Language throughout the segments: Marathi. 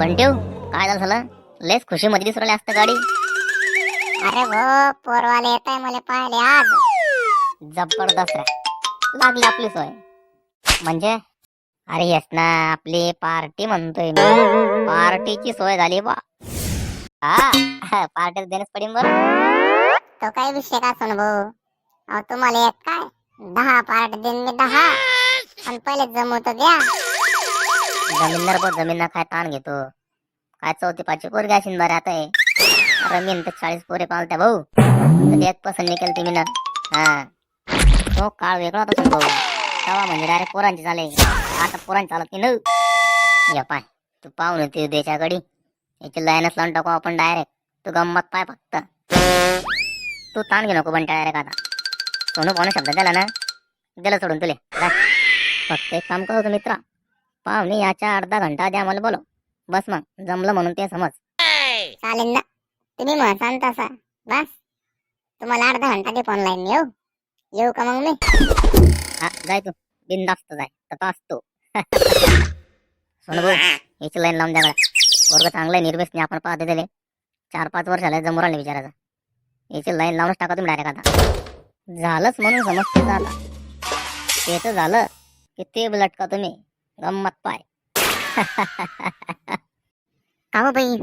बंट्यू काय झालं झालं? लेस खुशी मध्ये दिसू राहिली असतं गाडी. अरे हो पोरवाले येत आहे मला पाहिले आज. जबरदस्त आहे लागली आपली सोय. म्हणजे? अरे येस ना आपली पार्टी म्हणतोय मी. पार्टीची सोय झाली बा. हा पार्टी देणंच पडेल बरं. तो काही विषय का सोन भाऊ? अहो तुम्हाला येत काय? दहा पार्ट देईन मी दहा. पण पहिले जमवत द्या. जमीनदार बघ जमीन काय ताण घेतो? काय चौथी पाचवी पोर असेल बरं आता हे. रमीन तर चाळीस पोरे पालत्या भाऊ. कधी एक पसंत निघेल तुम्ही ना हा. तो काळ वेगळा होता भाऊ. तवा म्हणजे डायरेक्ट पोरांची चाले आता पोरांची चालत की न या पाय. तू पाहून ते देशाकडे याची लाईनच लावून टाकू आपण डायरेक्ट तू गंमत पाय फक्त. तू ताण घे नको बंटा डायरेक्ट आता. सोनू पाहुणे शब्द दिला ना? दिलं सोडून तुले. फक्त एक काम करतो मित्रा. पाहुणे याच्या अर्धा घंटा आधी आम्हाला बोलो बस मग जमलं म्हणून ते समज. चालेल ना. तुम्ही म्हणसान तसा. बस. तुम्हाला अर्धा घंटा दे ऑनलाईन येऊ? येऊ का मग मी? हा जाय तू. बिंदास्त जाय. तसा असतो. सोनू भाऊ याची लाईन लावून द्या वर्ग चांगला निर्वेशने आपण पाहते दिले चार पाच वर्ष झाले जमून राहिले विचारायचं याची लाईन लावूनच टाका तुम्ही डायरेक्ट आता. झालंच म्हणून समजते आता. ते तर झालं. की ते लटका तुम्ही? गंमत पाय का हो बाई?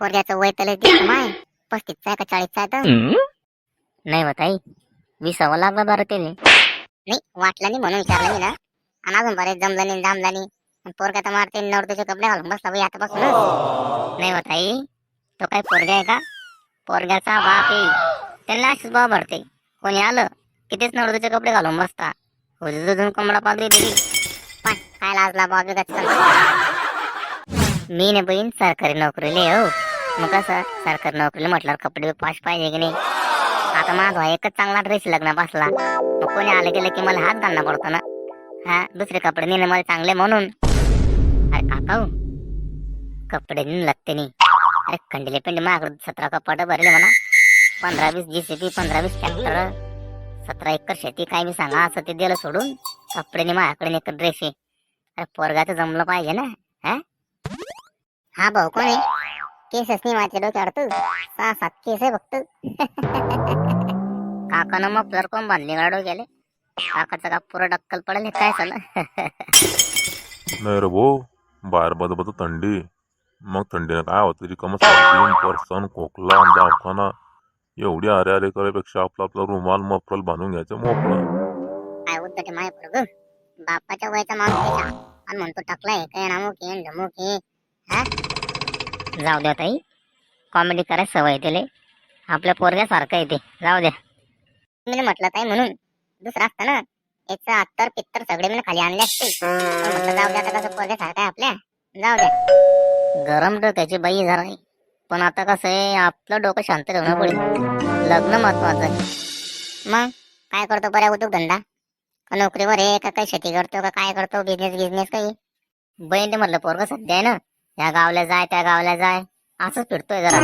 पोरग्याचं वय तले माय पस्तीसचा आहे. का चाळीसचा आहे तर? नाही बताई विसावं लागलं बरं ते नाही वाटलं नाही म्हणून विचारलं मी ना. आणि अजून बरेच जमलं नाही जमलं नाही आणि पोरगा तर मारते नवरदेचे कपडे घालून बसला बाई आता बसून नाही बताई तो काय पोरगा आहे का? पोरग्याचा बाप आहे. त्यांना अशीच बाब भरते. कोणी आलं की तेच नवरदेचे कपडे घालून बसता. हुजून कोंबडा पागली दिली. काय लाजला बॉबी गच्च मी ने बहीण सरकारी नोकरीले हो मग कसं? सरकारी नोकरीला म्हटल्यावर कपडे पाच पाहिजे की नाही? आता माझा एकच चांगला ड्रेस लग्न बसला. मग कोणी आलं गेलं की मला हात घालणं पडतो ना? हा दुसरे कपडे नेले मला चांगले म्हणून. अरे काका कपडे नेऊन लागते नाही अरे खंडले पिंडी माझ्याकडे सतरा कपाट भरले म्हणा. पंधरा वीस जी सी पी पंधरा वीस ट्रॅक्टर सतरा एकर शेती काय मी सांगा असं ते दिलं सोडून. कपडे नाही माझ्याकडे एक ड्रेस आहे. अरे पोरगाचं जमलं पाहिजे ना हा? भाऊ कोण आहे? केसच नाही माझ्या डोक्यावर तू. सहा सात केस आहे फक्त. काकानं मग फ्लर कोण बांधली गाडो गेले काकाचं का पुरं डक्कल पडेल हे काय झालं? नाही रे भाऊ बाहेर बद बद थंडी. मग थंडीनं काय होतं? रिकामं सर्दी पर्सन खोकला आणि दवाखाना. एवढी अरे अरे करायपेक्षा आपला आपला रुमाल मफरल बांधून घ्यायचं मोकळं. काय उद्धट माय पोरग? बापाच्या वयाचा माणूस त्याचा आणि म्हणतो टाकलाय काय नामुक आहे ढमुक आहे जाऊ द्या ताई. कॉमेडी करायची सवय त्याला आपल्या पोरग्यासारखं येते जाऊ द्या. मी म्हटलं ताई म्हणून दुसरं असतं ना याचं अत्तर पित्तर सगळे मी खाली आणले असते. पण म्हटलं जाऊ द्या आता कसं पोरगे आहे आपल्या? जाऊ द्या. गरम डोक्याची बाई जरा आहे. पण आता कसं आहे आपलं डोकं शांत ठेवणं पडेल. लग्न महत्वाचं आहे. मग? काय करतो बऱ्या उद्योगधंदा का नोकरीवर आहे का काही शेती करतो का काय करतो? बिझनेस बिझनेस काही. बहीण ते म्हटलं पोरग सध्या आहे ना या गावला जाय त्या गावला जाय. असंच फिरतोय जरा.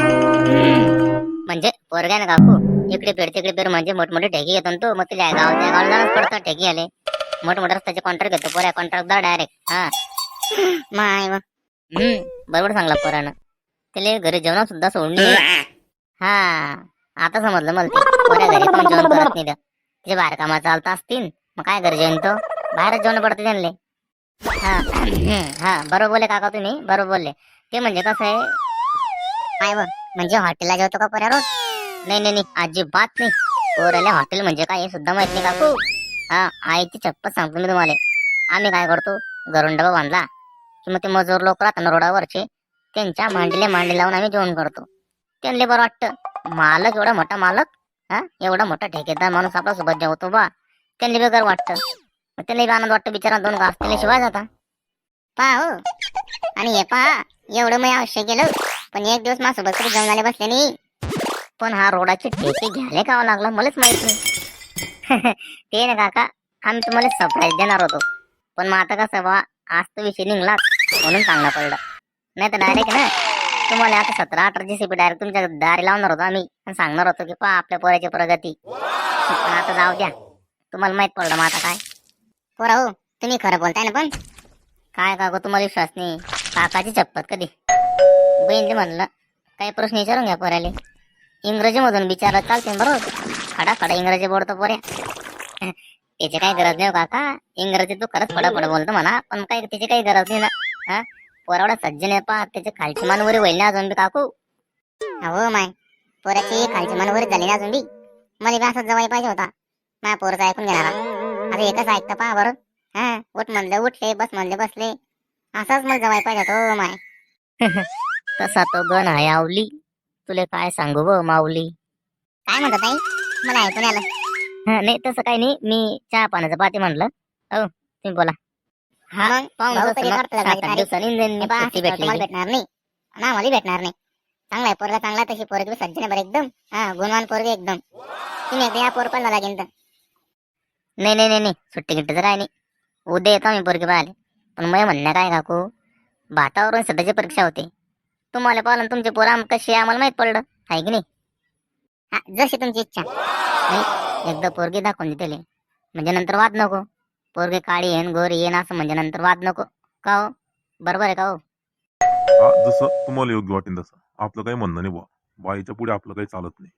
म्हणजे पोरग्या ना काकू इकडे फिर तिकडे फिर म्हणजे मोठमोठे ठेकी घेतो ना तो. मग तिला गाव त्या गावाला जाणंच पडतं ठेकी आले. मोठमोठे रस्त्याचे कॉन्ट्रॅक्ट घेतो पोऱ्या कॉन्ट्रॅक्टदार डायरेक्ट हा. माय हम्म बरोबर सांगला पोरानं. त्याला घरी जेवण सुद्धा सोडली हा. आता समजलं मला पोऱ्या घरी जेवण करत नाही ते बाहेर कामाला चालत असतील मग काय गरजेन तो? बाहेरच जेवण पडते त्यांना हा हा बरोबर बोलले काका तुम्ही बरोबर बोलले. ते म्हणजे कसं आहे काय बघ म्हणजे हॉटेलला जेवतो का पर्या रोज? नाही नाही नाही अजिबात नाही. पोराला हॉटेल म्हणजे काय हे सुद्धा माहीत नाही काकू. हा आईची चप्पल सांगतो मी तुम्हाला. आम्ही काय करतो घरून डबा बांधला की मग ते मजूर लोक राहतात ना रोडावरचे त्यांच्या मांडीला मांडी लावून आम्ही जेवण करतो. त्यांना बरं वाटतं मालक एवढा मोठा मालक हा एवढा मोठा ठेकेदार माणूस आपल्यासोबत जेवतो बा. त्यांना बेकार वाटतं. मग बी आनंद वाटतं बिचारा दोन घास. त्याला शिवाय जाता. पहा हो. आणि हे पहा एवढं मी अवश्य केलं. पण एक दिवस माझ्यासोबत कधी जेवणाला बसले नाही. पण हा रोडाचे ठेके घ्यायला कावा लागला मलाच माहीत नाही. ते ना काका आम्ही तुम्हाला सरप्राईज देणार होतो. पण मग आता कसं बा आज तो विषय निघला म्हणून चांगला पडलं. नाही तर डायरेक्ट ना तुम्हाला आता सतरा अठरा जी सीपी डायरेक्ट तुमच्या दारी लावणार होतो आम्ही. सांगणार होतो की पहा आपल्या पोराची प्रगती. पण आता जाऊ द्या. तुम्हाला माहीत पडलं मग आता काय? पोरा हो तुम्ही खरं बोलताय ना पण? काय काकू तुम्हाला विश्वास नाही. काकाची चप्पत कधी? बहिणीला म्हणलं काही प्रश्न विचारून घ्या पोऱ्याले इंग्रजीमधून विचारलं चालते ना बरोबर? खडा खडा इंग्रजी बोलतो पोऱ्या. त्याची काही गरज नाही हो काका. इंग्रजी तू खरंच फडा फड बोलतो म्हणा पण काही त्याची काही गरज नाही ना. हा? पोरावडा सज्जन आहे पा त्याचे खालची मानवरी होईल ना अजून बी काकू? हो माय पोराची खालची मानवरी झाली ना अजून बी. मला बी असंच जवाई पाहिजे होता. माझ्या पोरचं ऐकून घेणारा. आता एकच ऐकतं पहा बरं हा उठ म्हणले उठले बस म्हणले बसले. असाच मला जवाई पाहिजे हो माय. तसा तो गण आहे आवली. तुले काय सांगू ब माऊली? काय म्हणतात ताई? मला ऐकून आलं. हा, नाही तसं काही नाही. मी चहा पाण्याचं पाती म्हटलं हो तुम्ही बोला. हा मग पाहून मग? दिवसांनी. भेटणार नाही. आम्हाला भेटणार नाही. चांगला आहे पोरगा चांगला तशी पोरगी सज्जन बरं एकदम. हा गुणवान पोरगी एकदम. तुम्ही एकदा या पोर पण लागेल तर. नाही नाही नाही नाही. सुट्टी गिट्टीचं काय नाही उद्या येतो मी पोरगी पाहिले पण मग म्हणणं काय काकू? भातावरून सध्याची परीक्षा होते. तुम्हाला पाहिलं तुमचे पोरं आम कशी आहे आम्हाला माहीत पडलं. आहे की नाही? हा जशी तुमची इच्छा. एकदा पोरगी दाखवून देते म्हणजे नंतर वाद नको. पोरगी काळी येईन गोरी येईन असं म्हणजे नंतर वाद नको. का हो? बरोबर आहे का हो? हा जसं तुम्हाला योग्य वाटेल तसं. आपलं काही म्हणणं नाही बुवा. बाईच्या पुढे आपलं काही चालत नाही.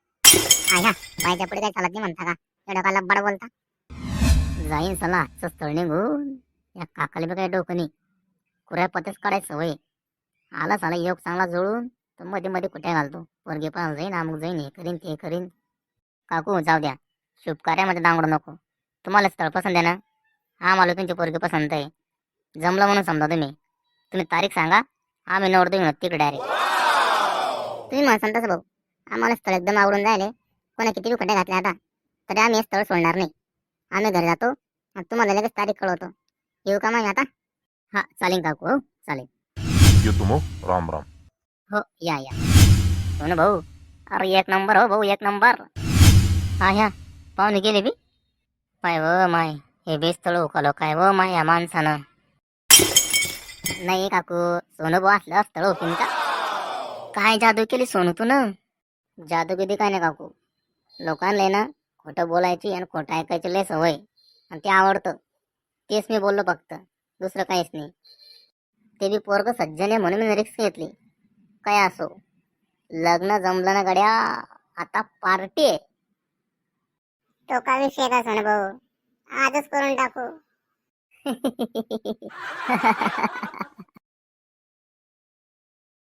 आया बायच्या पुढे काय चालत नाही म्हणता का? एवढं का लब्बाड बोलता? जाईन चला आजचं स्थळ निघून. या काकाली बी काही डोकं कुऱ्या पतेच काढायचं सवय आला साला योग चांगला जुळून तर मध्ये मध्ये कुठे घालतो? पोरगे पण जाईन अमुक जाईन हे करीन ते करीन. काकू जाऊ द्या. शुभकार्यामध्ये दांगडू नको. तुम्हाला स्थळ पसंत आहे ना? हा मला तुमची पोरगी पसंत आहे. जमलं म्हणून समजा तुम्ही. तुम्ही तारीख सांगा. आम्ही नवरतो घेऊन तिकडे डायरेक्ट तुम्ही म्हणसान तसं भाऊ आम्हाला स्थळ एकदम आवडून जायले कोणा किती बी खड्डे घातले आता? तरी आम्ही हे स्थळ सोडणार नाही. आम्ही घरी जातो. आणि तुम्हाला लगेच तारीख कळवतो. येऊ का मग आता? हा चालेल काकू? हो चालेल. येतो मग. राम राम. हो या या. सोनू भाऊ? अरे एक नंबर हो भाऊ एक नंबर. हा ह्या पाहुणे गेले बी. पाय व माय हे बेस स्थळ उकलो काय व माय या माणसानं. नाही काकू सोनू भाऊ असलं स्थळ उकीन का काय जादू केली सोनू तू ना जादू किती काय नाही काकू. लोकांना ना खोटं बोलायची आणि खोटं ऐकायची लय सवय. आणि ते आवडतं. तेच मी बोललो फक्त. दुसरं काहीच नाही. ते बी पोरग सज्जन आहे म्हणून मी रिक्स घेतली. काय असो. लग्न जमलं ना गड्या. आता पार्टी आहे. तो का विषय का सण भाऊ? आजच करून टाकू.